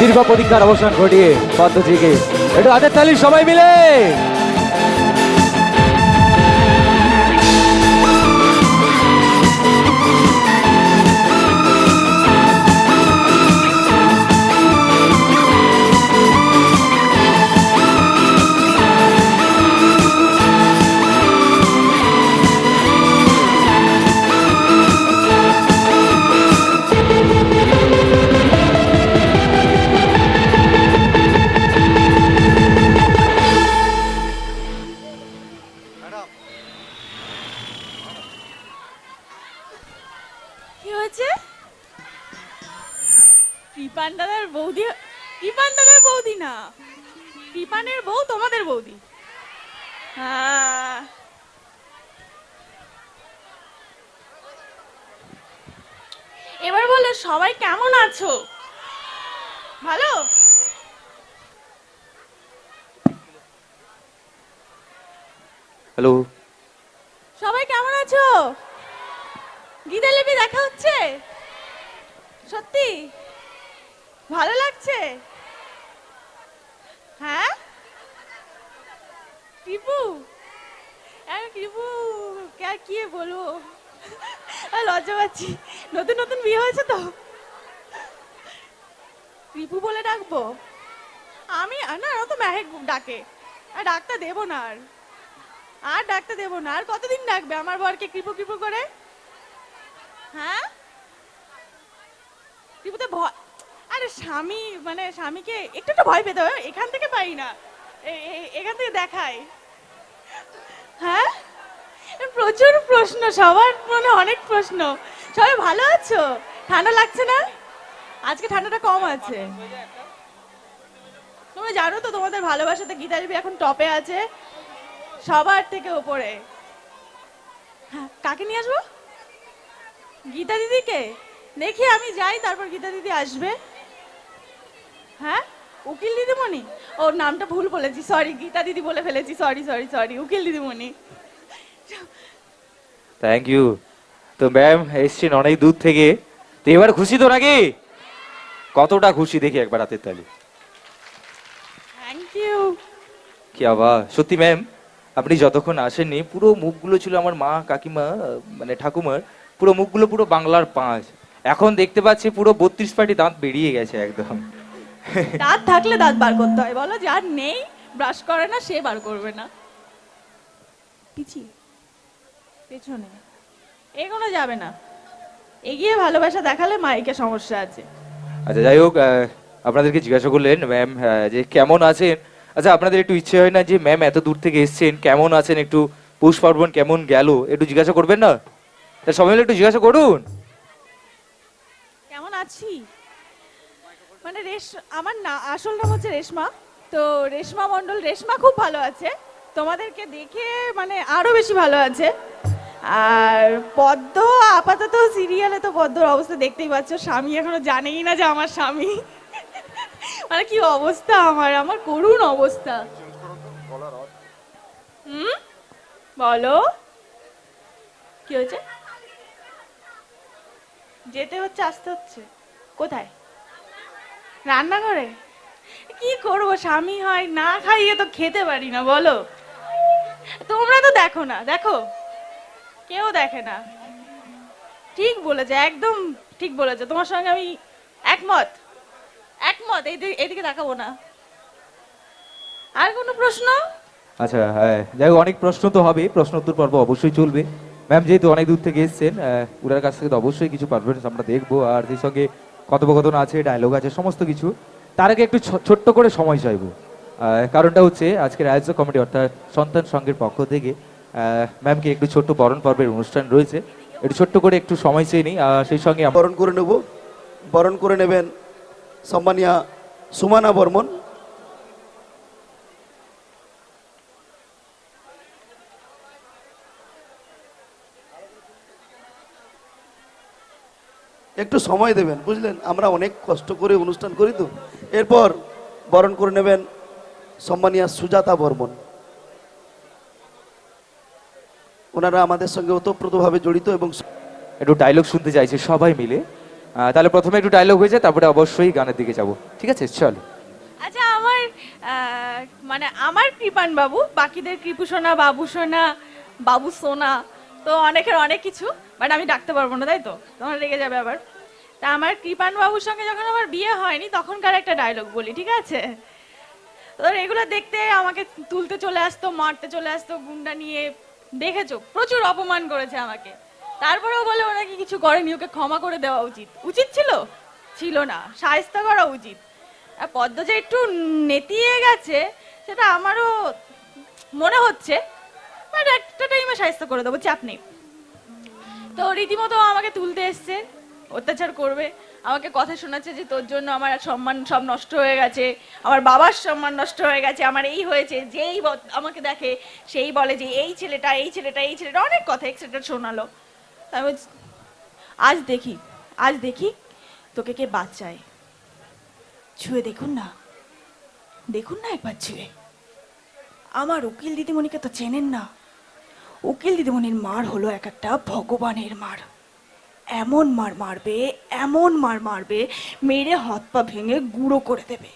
দীর্ঘ প্রতীক্ষার অবসান ঘটিয়ে পদ্ধতিকে একটু হাতের তালি সবাই মিলে। কি হয়েছে? কৃপান দাদার বৌদি কৃপান দাদার বৌদি না। কৃপানের বউ তোমাদের বৌদি। হ্যাঁ এবার বলো সবাই কেমন আছো? ভালো? হ্যালো সবাই কেমন আছো? গীতা লেপি দেখা হচ্ছে? সত্যি? ভালো লাগছে? হ্যাঁ? টিপু? হ্যাঁ টিপু আর কি বলব? আর লজ্জা পাচ্ছি। নতুন নতুন বিয়ে হয়েছে তো। রিপু বলে ডাকবো? আমি না ও তো মেহেক ডাকে। আর ডাকতে দেবো না আর। আর ডাকতে দেবো না। আর কতদিন ডাকবে? আমার বরকে কৃপু কৃপু করে? হ্যাঁ? কৃপুতে ভয় আরে স্বামী মানে স্বামীকে একটু একটু ভয় পেতে হবে, এখান থেকে পাই না। এখান থেকে দেখাই। হ্যাঁ? প্রচুর প্রশ্ন, সবার মনে অনেক প্রশ্ন। সবাই ভালো আছো? ঠান্ডা লাগছে না? আজকে ঠান্ডাটা কম আছে। তোমরা জানো তো, তোমাদের ভালোবাসাতে গীতা দেবী এখন টপে আছে, সবার থেকে উপরে। হ্যাঁ কাকে নিয়ে আসব? গীতা দিদিকে? দেখি আমি যাই তারপর গীতা দিদি আসবে। হ্যাঁ? উকিল দিদিমণি? ও নামটা ভুল বলেছি সরি গীতা দিদি বলে ফেলেছি সরি সরি সরি উকিল দিদিমণি। থ্যাংক ইউ তো ম্যাম এসছেন অনেক দূর থেকে। তো এবার খুশি তো নাকি? কতটা খুশি দেখি একবার হাতের তালি। থ্যাংক ইউ কি আবার? সত্যি ম্যাম আপনি যতক্ষণ আসেননি পুরো মুখগুলো ছিল আমার মা কাকিমা মানে ঠাকুমার। পুরো মুখগুলো পুরো বাংলার পাঁচ। এখন দেখতে পাচ্ছি পুরো বত্রিশ পাটি দাঁত বেরিয়ে গেছে একদম। দাঁত থাকলে দাঁত বার করতে হয় বলো যার নেই ব্রাশ করে না সে বার করবে না। পিছিয়ে পেছনে। এগোনো যাবে না। এগিয়ে ভালোবাসা দেখালে মাইকে সমস্যা আছে। আচ্ছা যাই হোক আপনাদেরকে জিজ্ঞাসা করলেন ম্যাম যে কেমন আছেন? আচ্ছা আপনাদের একটু ইচ্ছে হয় না যে ম্যাম এত দূর থেকে এসেছেন কেমন আছেন? একটু পৌষ পার্বণ কেমন গেল? একটু জিজ্ঞাসা করবেন না? সবাই একটু জিজ্ঞাসা করুন। কেমন আছি? মানে রেশ, আমার না আসল নাম হচ্ছে রেশমা। তো রেশমা রেশমা খুব ভালো আছে। তোমাদেরকে দেখে মানে আরও বেশি ভালো আছে। আর পদ্ম, আপাতত সিরিয়ালে তো পদ্মর অবস্থা দেখতেই পাচ্ছ। স্বামী এখনও জানেই না যে আমার স্বামী। মানে কি অবস্থা আমার আমার করুণ অবস্থা। হুম? বলো। কি হয়েছে? যেতে হচ্ছে, আসতে হচ্ছে। কোথায়? রান্নাঘরে? কি করব? স্বামী হয়, না খাইয়ে তো খেতে পারি না, বলো। তোমরা তো দেখো না, দেখো। কেউ দেখে না। ঠিক বলেছে, একদম ঠিক বলেছে। তোমার সঙ্গে আমি একমত। একমত এদিকে দেখাবো না। আর কোনো প্রশ্ন? আচ্ছা হ্যাঁ যাই অনেক প্রশ্ন তো হবে প্রশ্ন উত্তর পর্ব অবশ্যই চলবে। ম্যাম যেহেতু অনেক দূর থেকে এসেছেন ওনার কাছ থেকে তো অবশ্যই কিছু পারফরমেন্স আমরা দেখব। আর সেই সঙ্গে কথোপকথন আছে ডায়লগ আছে, সমস্ত কিছু। তার আগে একটু ছোট্ট করে সময় চাইব। কারণটা হচ্ছে, আজকের আয়োজক কমিটি অর্থাৎ সন্তান সংঘের পক্ষ থেকে ম্যামকে একটু ছোট্ট বরণ পর্বের অনুষ্ঠান রয়েছে। একটু ছোট্ট করে একটু সময় চেয়ে নিই সেই সঙ্গে বরণ করে নেব। বরণ করে নেবেন সম্মানিয়া সুমানা বর্মন। একটু সময় দেবেন বুঝলেন? আমরা অনেক কষ্ট করে অনুষ্ঠান করি তো। এরপর বরণ করে নেবেন সম্মানিয়া সুজাতা বর্মন। ওনারা আমাদের সঙ্গে ওতপ্রোতভাবে জড়িত এবং একটু ডায়লগ শুনতে চাইছে সবাই মিলে। তাহলে প্রথমে একটু ডায়লগ হয়ে যায় তারপরে অবশ্যই গানের দিকে যাব। ঠিক আছে? চল। আচ্ছা আমার মানে আমার কৃপান বাবু বাকিদের কৃপু সোনা বাবু সোনা বাবু সোনা তো অনেকের অনেক কিছু বাট আমি ডাকতে পারব না তাই তো? তোমার রেগে যাবে আবার। তা আমার কৃপান বাবুর সঙ্গে যখন আমার বিয়ে হয়নি, তখনকার একটা ডায়লগ বলি, ঠিক আছে? তো এগুলো দেখতে আমাকে তুলতে চলে আসতো, মারতে চলে আসতো, গুন্ডা নিয়ে দেখেছ? প্রচুর অপমান করেছে আমাকে। তারপরেও বলে ওনাকে কিছু করেনি, ওকে ক্ষমা করে দেওয়া উচিত। উচিত ছিল? ছিল না, সায়স্তা করা উচিত। আর পদ্ম যে একটু নেতিয়ে গেছে, সেটা আমারও মনে হচ্ছে একটা টাইমে সাহায্য করে দেবো, চাপ নেই। তো রীতিমতো আমাকে তুলতে এসছে। অত্যাচার করবে। আমাকে কথা শোনাচ্ছে যে তোর জন্য আমার সম্মান সব নষ্ট হয়ে গেছে। আমার বাবার সম্মান নষ্ট হয়ে গেছে। আমার এই হয়েছে। যেই আমাকে দেখে সেই বলে যে এই ছেলেটা এই ছেলেটা এই ছেলেটা, অনেক কথা এক্সেট্রা শোনালো। আমি আজ দেখি আজ দেখি তোকে কে বাচ্চায় ছুঁয়ে দেখুন না। দেখুন না একবার ছুঁয়ে। আমার উকিল দিদিমণিকে তো চেনেন না। উকিল দিদিমণির মার হলো এক একটা ভগবানের মার। এমন মার মারবে এমন মার মারবে মেরে হাত পা ভেঙে গুঁড়ো করে দেবে।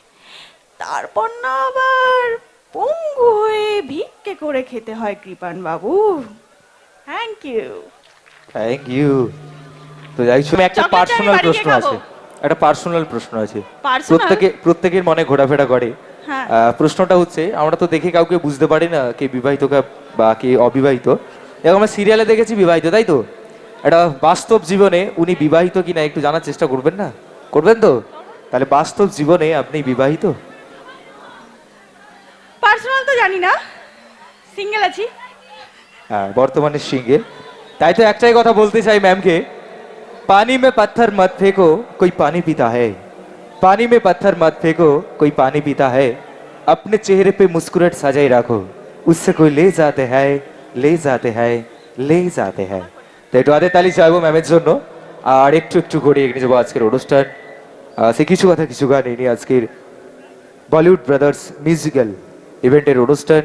তারপর না আবার পঙ্গু হয়ে ভিক্ষে করে খেতে হয় কৃপান বাবু। থ্যাংক ইউ থ্যাংক ইউ তো যাই একটা পার্সোনাল প্রশ্ন আছে। একটা পার্সোনাল প্রশ্ন আছে। Personal? প্রত্যেকে প্রত্যেকের মনে ঘোরাফেরা করে। হ্যাঁ। আহ, প্রশ্নটা হচ্ছে আমরা তো দেখে কাউকে বুঝতে পারি না কে বিবাহিত কা- বা কে অবিবাহিত। এখন আমরা সিরিয়ালে দেখেছি বিবাহিত তাই তো? এটা বাস্তব জীবনে উনি বিবাহিত কিনা একটু জানার চেষ্টা করবেন না করবেন তো তাহলে বাস্তব জীবনে আপনি বিবাহিত পার্সোনাল তো জানি না সিঙ্গেল আছি হ্যাঁ বর্তমানে সিঙ্গেল তাই তো একটাই কথা বলতে চাই ম্যামকে पानी में पत्थर मत फेंको कोई पानी पीता है पानी में पत्थर मत फेंको कोई पानी पीता है अपने चेहरे पे मुस्कुराहट सजाई रखो उससे कोई ले जाते हैं ले जाते हैं ले जाते हैं তো একটু হাতে তালি চাইব ম্যামের জন্য। আর একটু একটু করে এগিয়ে যাব আজকের অনুষ্ঠান। সে কিছু কথা, কিছু গান এনে আজকের বলিউড ব্রাদার্স মিউজিক্যাল ইভেন্টের অনুষ্ঠান।